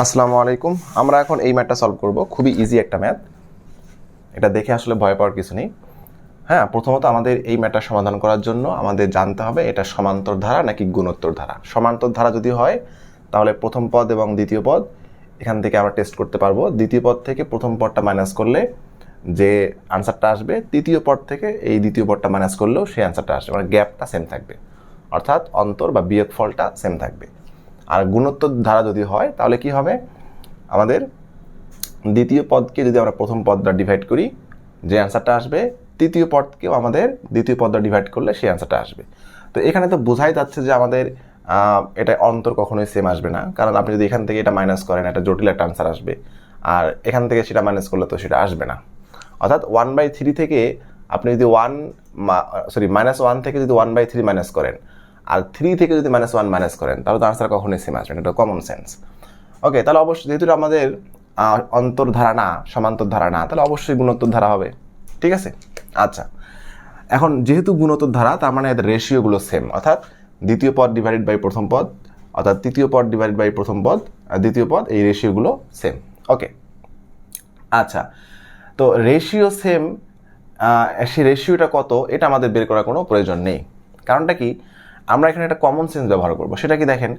আসসালামু আলাইকুম। আমরা এখন এই ম্যাথটা সলভ করব। খুবই ইজি একটা ম্যাথ। এটা দেখে আসলে ভয় পাওয়ার কিছু নেই। হ্যাঁ প্রথমত আমাদের এই ম্যাথটা সমাধান করার জন্য আমাদের জানতে হবে এটা সমান্তর ধারা নাকি গুণোত্তর ধারা। সমান্তর ধারা যদি হয়, তাহলে প্রথম পদ এবং দ্বিতীয় পদ, এখান থেকে আমরা টেস্ট করতে পারব। দ্বিতীয় পদ থেকে প্রথম পদটা মাইনাস করলে যে আনসারটা আসবে, তৃতীয় পদ থেকে এই দ্বিতীয় পদটা মাইনাস করলেও সেই আনসারটা আসবে। মানে গ্যাপটা সেম থাকবে। অর্থাৎ অন্তর বা বিয়োগ ফলটা সেম থাকবে। আর গুণোত্তর ধারা যদি হয়, তাহলে কি হবে? আমাদের দ্বিতীয় পদকে যদি আমরা প্রথম পদটা ডিভাইড করি, যে অ্যান্সারটা আসবে, তৃতীয় পদকেও আমাদের দ্বিতীয় পদটা ডিভাইড করলে সেই অ্যান্সারটা আসবে। তো এখানে তো বোঝাই যাচ্ছে যে আমাদের এটা অন্তর কখনোই সেম আসবে না। কারণ আপনি যদি এখান থেকে এটা মাইনাস করেন, একটা জটিল একটা আনসার আসবে। আর এখান থেকে সেটা মাইনাস করলে তো সেটা আসবে না। অর্থাৎ ওয়ান বাই থ্রি থেকে আপনি যদি ওয়ান সরি মাইনাস ওয়ান থেকে যদি ওয়ান বাই থ্রি মাইনাস করেন আর থ্রি থেকে যদি মাইনাস ওয়ান মাইনাস করেন, তাহলে তো আনসার কখনোই সেম আসবে এটা কমন সেন্স ওকে তাহলে অবশ্যই যেহেতু আমাদের অন্তর্ধারা না সমান্তর ধারা না, তাহলে অবশ্যই গুণোত্তর ধারা হবে। ঠিক আছে? আচ্ছা। এখন যেহেতু গুণোত্তর ধারা তার মানে এদের রেশিওগুলো সেম অর্থাৎ দ্বিতীয় পদ ডিভাইডেড বাই প্রথম পদ, অর্থাৎ তৃতীয় পদ ডিভাইড বাই প্রথম পদ দ্বিতীয় পদ এই রেশিওগুলো সেম ওকে আচ্ছা। তো রেশিও সেম সেই রেশিওটা কত, এটা আমাদের বের করার কোনো প্রয়োজন নেই। কারণটা কি? আমরা এখানে একটা কমন সেন্স ব্যবহার করব। সেটা কি দেখেন?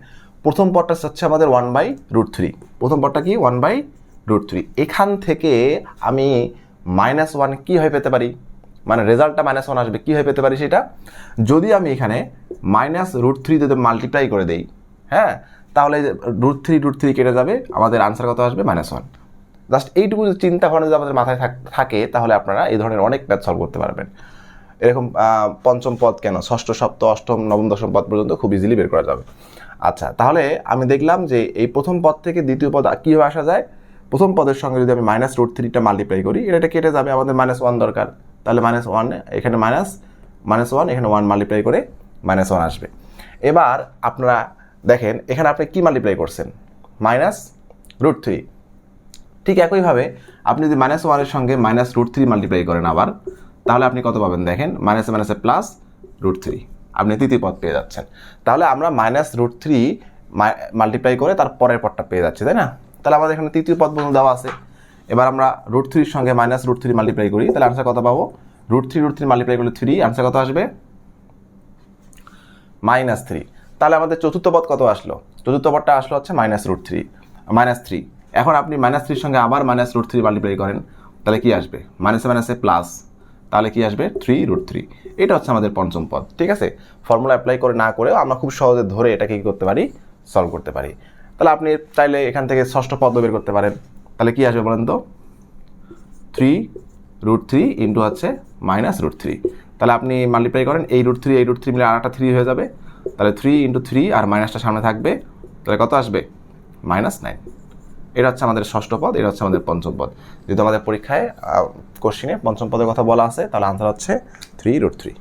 প্রথম পদটা হচ্ছে আমাদের ওয়ান বাই রুট থ্রি প্রথম পদটা কি? ওয়ান বাই রুট থ্রি এখান থেকে আমি মাইনাস ওয়ান কী হয়ে পেতে পারি? মানে রেজাল্টটা মাইনাস ওয়ান আসবে কী হয়ে পেতে পারি সেটা? যদি আমি এখানে মাইনাস রুট থ্রি যদি মাল্টিপ্লাই করে দেই হ্যাঁ? তাহলে রুট থ্রি রুট থ্রি কেটে যাবে, আমাদের আনসার কত আসবে? মাইনাস ওয়ান জাস্ট এইটুকু চিন্তা ভাবনা যদি আমাদের মাথায় থাকে তাহলে আপনারা এই ধরনের অনেক ম্যাথ সলভ করতে পারবেন। এরকম পঞ্চম পদ কেন? ষষ্ঠ সপ্তম অষ্টম, নবম, দশম পদ পর্যন্ত খুব ইজিলি বের করা যাবে। আচ্ছা তাহলে আমি দেখলাম যে এই প্রথম পদ থেকে দ্বিতীয় পদ কীভাবে আসা যায়? প্রথম পদের সঙ্গে যদি আমি মাইনাস রুট থ্রিটা মাল্টিপ্লাই করি এটা কেটে যাবে আমাদের মাইনাস ওয়ান দরকার। তাহলে মাইনাস ওয়ান এখানে মাইনাস মাইনাস ওয়ান এখানে ওয়ান মাল্টিপ্লাই করে মাইনাস ওয়ান আসবে। এবার আপনারা দেখেন, এখানে আপনি কি মাল্টিপ্লাই করছেন? মাইনাস রুট থ্রি ঠিক একইভাবে, আপনি যদি মাইনাস ওয়ানের সঙ্গে মাইনাস রুট থ্রি মাল্টিপ্লাই করেন আবার তাহলে আপনি কত পাবেন? দেখেন মাইনাসে মাইনাসে প্লাস রুট থ্রি আপনি তৃতীয় পদ পেয়ে যাচ্ছেন। তাহলে আমরা মাইনাস রুট থ্রি মাল্টিপ্লাই করে তার পরের পদটা পেয়ে যাচ্ছি, তাই না? তাহলে আমাদের এখানে তৃতীয় পদ বন্ধু দেওয়া আছে। এবার আমরা রুট থ্রির সঙ্গে মাইনাস রুট থ্রি মাল্টিপ্লাই করি, তাহলে আনসার কত পাবো? Root three root three multiply করলে থ্রি আনসার কত আসবে? মাইনাস থ্রি তাহলে আমাদের চতুর্থ পদ কত আসলো? চতুর্থ পদটা আসলো হচ্ছে minus root three minus three এখন আপনি মাইনাস থ্রির সঙ্গে আবার মাইনাস রুট থ্রি মাল্টিপ্লাই করেন, তাহলে কি আসবে? মাইনাসে মাইনাসে প্লাস তাহলে কি আসবে? থ্রি রুট থ্রি এটা হচ্ছে আমাদের পঞ্চম পদ, ঠিক আছে? ফর্মুলা অ্যাপ্লাই করে না করেও আমরা খুব সহজে ধরে এটাকে কী করতে পারি? সলভ করতে পারি। তাহলে আপনি চাইলে এখান থেকে ষষ্ঠ পদ বের করতে পারেন। তাহলে কি আসবে বলেন তো? থ্রি রুট থ্রি ইন্টু হচ্ছে মাইনাস রুট থ্রি তাহলে আপনি মাল্টিপ্লাই করেন, এই রুট থ্রি এই রুট থ্রি মিলে আর একটা থ্রি হয়ে যাবে। তাহলে থ্রি ইন্টু থ্রি আর মাইনাসটা সামনে থাকবে। তাহলে কত আসবে? মাইনাস নাইন এটা হচ্ছে আমাদের ষষ্ঠ পদ, এটা হচ্ছে আমাদের পঞ্চম পদ। যেহেতু আমাদের পরীক্ষায় কোশ্চিনে পঞ্চম পদের কথা বলা আছে তাহলে আনসার হচ্ছে থ্রি রুট থ্রি